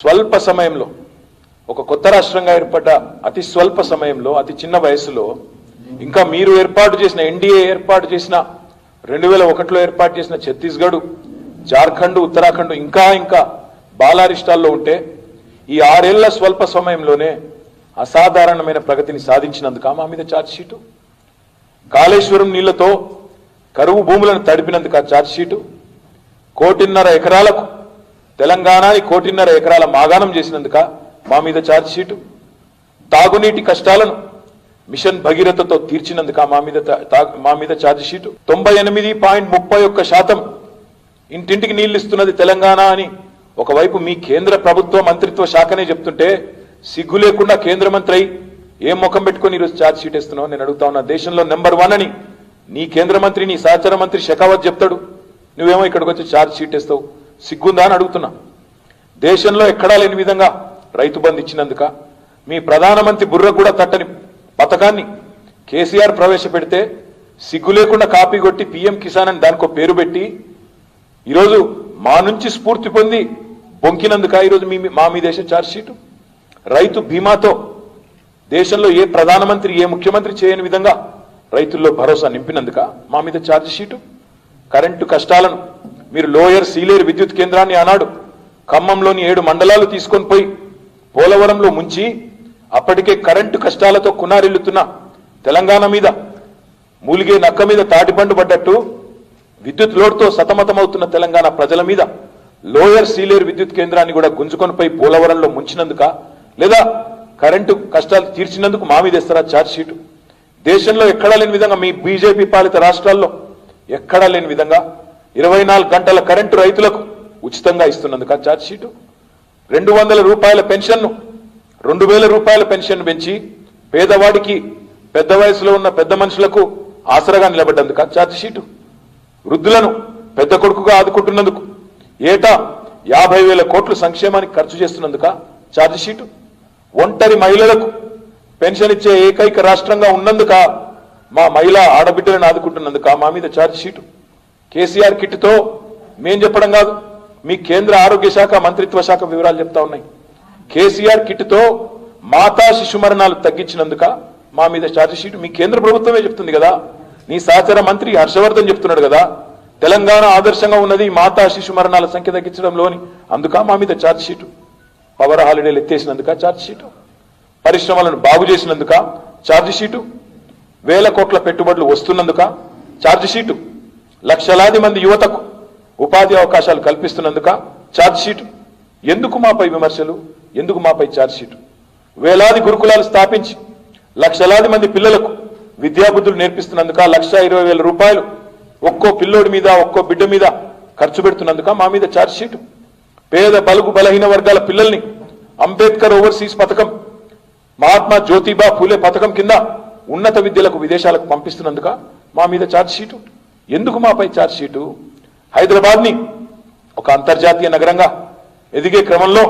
స్వల్ప సమయంలో ఒక కొత్త రాష్ట్రంగా ఏర్పడ్డ అతి స్వల్ప సమయంలో అతి చిన్న వయసులో ఇంకా మీరు ఏర్పాటు చేసిన ఎన్డీఏ ఏర్పాటు చేసిన రెండు వేల ఒకటిలో ఏర్పాటు చేసిన ఛత్తీస్గఢ్ జార్ఖండ్ ఉత్తరాఖండ్ ఇంకా ఇంకా బాలారిష్టాల్లో ఉంటే ఈ ఆరేళ్ళ స్వల్ప సమయంలోనే అసాధారణమైన ప్రగతిని సాధించినందుక మా మీద ఛార్జ్షీటు కాళేశ్వరం నీళ్ళతో కరువు భూములను తడిపినందుకు ఆ ఛార్జ్షీటు కోటిన్నర ఎకరాలకు తెలంగాణని కోటిన్నర ఎకరాల మాగాణం చేసినందుక మా మీద ఛార్జ్షీటు తాగునీటి కష్టాలను మిషన్ భగీరథతో తీర్చినందుక మా మీద మా మీద ఛార్జ్ షీటు. తొంభై ఎనిమిది పాయింట్ ముప్పై ఒక్క శాతం ఇంటింటికి నీళ్ళు ఇస్తున్నది తెలంగాణ అని ఒకవైపు మీ కేంద్ర ప్రభుత్వ మంత్రిత్వ శాఖనే చెప్తుంటే సిగ్గు లేకుండా కేంద్ర మంత్రి అయి ఏం ముఖం పెట్టుకొని ఈరోజు ఛార్జ్ షీట్ ఇస్తున్నావు నేను అడుగుతా ఉన్నా దేశంలో నెంబర్ వన్ అని నీ కేంద్ర మంత్రి నీ సహచర మంత్రి షెకావత్ చెప్తాడు. నువ్వేమో ఇక్కడికి వచ్చి ఛార్జ్ షీట్ ఇస్తావు సిగ్గుందా అని అడుగుతున్నా. దేశంలో ఎక్కడా లేని విధంగా రైతు బంధు ఇచ్చినందుక మీ ప్రధానమంత్రి బుర్ర కూడా తట్టని పథకాన్ని కేసీఆర్ ప్రవేశపెడితే సిగ్గు లేకుండా కాపీ కొట్టి పీఎం కిసాన్ అని దానికో పేరు పెట్టి ఈరోజు మా నుంచి స్ఫూర్తి పొంది బొంకినందుక ఈరోజు మీ మా మీ దేశ ఛార్జ్షీటు రైతు బీమాతో దేశంలో ఏ ప్రధానమంత్రి ఏ ముఖ్యమంత్రి చేయని విధంగా రైతుల్లో భరోసా నింపినందుక మా మీద ఛార్జ్షీటు కరెంటు కష్టాలను మీరు లోయర్ సీలేరు విద్యుత్ కేంద్రాన్ని ఆనాడు ఖమ్మంలోని ఏడు మండలాలు తీసుకొని పోయి పోలవరంలో ముంచి అప్పటికే కరెంటు కష్టాలతో కునారిల్లుతున్న తెలంగాణ మీద మూలిగే నక్క మీద తాటిపండు పడ్డట్టు విద్యుత్ లోడ్తో సతమతమవుతున్న తెలంగాణ ప్రజల మీద లోయర్ సీలేరు విద్యుత్ కేంద్రాన్ని కూడా గుంజుకొనిపై పోలవరంలో ముంచినందుక లేదా కరెంటు కష్టాలు తీర్చినందుకు మా మీద ఇస్తారా ఛార్జ్షీటు దేశంలో ఎక్కడా లేని విధంగా మీ బీజేపీ పాలిత రాష్ట్రాల్లో ఎక్కడా లేని విధంగా ఇరవై నాలుగు గంటల కరెంటు రైతులకు ఉచితంగా ఇస్తున్నందుకు ఆ షీటు. రెండు వందల రూపాయల పెన్షన్ను రెండు వేల రూపాయల పెన్షన్ పెంచి పేదవాడికి పెద్ద వయసులో ఉన్న పెద్ద మనుషులకు ఆసరగా నిలబడ్డందుకు ఆ షీటు. వృద్ధులను పెద్ద కొడుకుగా ఆదుకుంటున్నందుకు ఏటా యాభై వేల కోట్లు సంక్షేమానికి ఖర్చు చేస్తున్నందుక ఛార్జ్షీటు ఒంటరి మహిళలకు పెన్షన్ ఇచ్చే ఏకైక రాష్ట్రంగా ఉన్నందుక మా మహిళా ఆడబిడ్డలను ఆదుకుంటున్నందుక మా మీద ఛార్జ్ షీటు. కేసీఆర్ కిట్తో మేం చెప్పడం కాదు మీ కేంద్ర ఆరోగ్య శాఖ మంత్రిత్వ శాఖ వివరాలు చెప్తా ఉన్నాయి. కేసీఆర్ కిట్తో మాతా శిశు మరణాలు తగ్గించినందుక మా మీద ఛార్జ్ షీట్ మీ కేంద్ర ప్రభుత్వమే చెప్తుంది కదా. నీ సహచర మంత్రి హర్షవర్ధన్ చెప్తున్నాడు కదా తెలంగాణ ఆదర్శంగా ఉన్నది మాతా శిశు మరణాల సంఖ్య తగ్గించడంలోని అందుక మా మీద ఛార్జ్ షీటు పవర్ హాలిడేలు ఎత్తేసినందుక చార్జ్షీటు పరిశ్రమలను బాగు చేసినందుక ఛార్జ్ షీటు వేల కోట్ల పెట్టుబడులు వస్తున్నందుక ఛార్జ్ షీటు లక్షలాది మంది యువతకు ఉపాధి అవకాశాలు కల్పిస్తున్నందుక ఛార్జ్షీటు ఎందుకు మాపై విమర్శలు? ఎందుకు మాపై ఛార్జ్షీటు వేలాది గురుకులాలు స్థాపించి లక్షలాది మంది పిల్లలకు విద్యాబుద్ధులు నేర్పిస్తున్నందుక లక్ష ఇరవై వేల రూపాయలు ఒక్కో పిల్లోడి మీద ఒక్కో బిడ్డ మీద ఖర్చు పెడుతున్నందుక మా మీద ఛార్జ్షీటు పేద బలుగు బలహీన వర్గాల పిల్లల్ని అంబేద్కర్ ఓవర్సీస్ పథకం మహాత్మా జ్యోతిబా ఫూలే పథకం కింద ఉన్నత విద్యలకు విదేశాలకు పంపిస్తున్నందుక మా మీద ఛార్జ్ షీటు ఎందుకు మాపై ఛార్జ్షీటు హైదరాబాద్ని ఒక అంతర్జాతీయ నగరంగా ఎదిగే క్రమంలో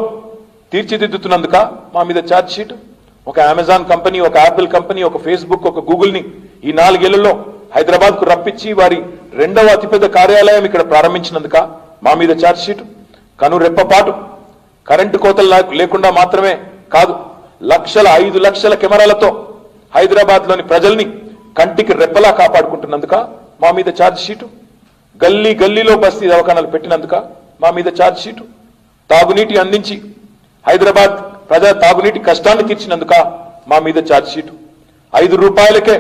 తీర్చిదిద్దుతున్నందుక మా మీద ఛార్జ్షీటు ఒక అమెజాన్ కంపెనీ ఒక యాపిల్ కంపెనీ ఒక ఫేస్బుక్ ఒక గూగుల్ని ఈ నాలుగేళ్ళలో హైదరాబాద్కు రప్పించి వారి రెండవ అతిపెద్ద కార్యాలయం ఇక్కడ ప్రారంభించినందుక మా మీద ఛార్జ్షీటు కను రెప్పపాటు. కరెంటు కోతలు లేకుండా మాత్రమే కాదు లక్షల ఐదు లక్షల కెమెరాలతో హైదరాబాద్లోని ప్రజల్ని కంటికి రెప్పలా కాపాడుకుంటున్నందుక మా మీద ఛార్జ్ షీటు గల్లీ గల్లీలో బస్తీ దవాఖానాలు పెట్టినందుక మా మీద ఛార్జ్ షీటు తాగునీటి అందించి హైదరాబాద్ ప్రజా తాగునీటి కష్టాన్ని తీర్చినందుక మా మీద ఛార్జ్ షీటు ఐదు రూపాయలకే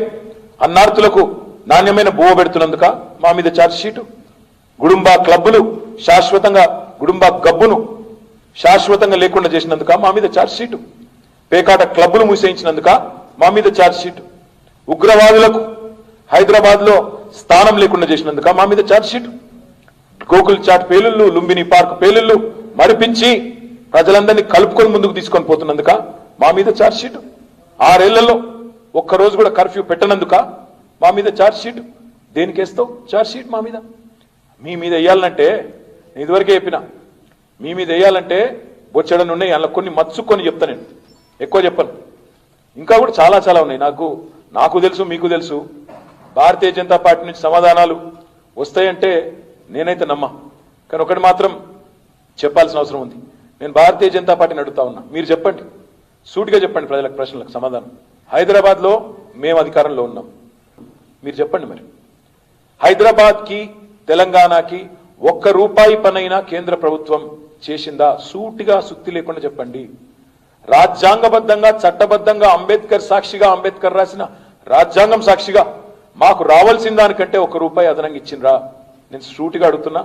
అన్నార్థులకు నాణ్యమైన బువ్వ పెడుతున్నందుక మా మీద ఛార్జ్ షీటు గుడుంబా క్లబ్బులు శాశ్వతంగా గుడుంబా గబ్బును శాశ్వతంగా లేకుండా చేసినందుక మా మీద ఛార్జ్ షీటు పేకాట క్లబ్బులు మూసేయించినందుక మా మీద ఛార్జ్ షీటు ఉగ్రవాదులకు హైదరాబాద్లో స్థానం లేకుండా చేసినందుక మా మీద ఛార్జ్షీట్ గోకుల్ చాట్ పేలుళ్ళు లుంబిని పార్క్ పేలుళ్ళు మరిపించి ప్రజలందరినీ కలుపుకొని ముందుకు తీసుకొని పోతున్నందుక మా మీద ఛార్జ్ షీటు ఆరేళ్ళలో ఒక్కరోజు కూడా కర్ఫ్యూ పెట్టనందుక మా మీద ఛార్జ్ షీట్ దేనికి వేస్తావు ఛార్జ్ షీట్ మా మీద. మీ మీద వేయాలంటే నేను ఇదివరకే చెప్పిన మీ మీద వేయాలంటే బొచ్చడని ఉన్నాయి అందులో కొన్ని మచ్చుకొని చెప్తాను నేను. ఎక్కువ చెప్పను. ఇంకా కూడా చాలా చాలా ఉన్నాయి. నాకు నాకు తెలుసు మీకు తెలుసు. భారతీయ జనతా పార్టీ నుంచి సమాధానాలు వస్తాయంటే నేనైతే నమ్మా. కానీ ఒకటి మాత్రం చెప్పాల్సిన అవసరం ఉంది. నేను భారతీయ జనతా పార్టీని అడుగుతా ఉన్నా. మీరు చెప్పండి. సూటిగా చెప్పండి ప్రజలకు ప్రశ్నలకు సమాధానం. హైదరాబాద్లో మేము అధికారంలో ఉన్నాం. మీరు చెప్పండి మరి. హైదరాబాద్కి తెలంగాణకి ఒక్క రూపాయి పనైనా కేంద్ర ప్రభుత్వం చేసిందా? సూటిగా సుత్తి లేకుండా చెప్పండి. రాజ్యాంగబద్ధంగా చట్టబద్ధంగా అంబేద్కర్ సాక్షిగా అంబేద్కర్ రాసిన రాజ్యాంగం సాక్షిగా మాకు రావాల్సిన దానికంటే ఒక రూపాయి అదనంగా ఇచ్చిండ్రా? నేను సూటిగా అడుగుతున్నా.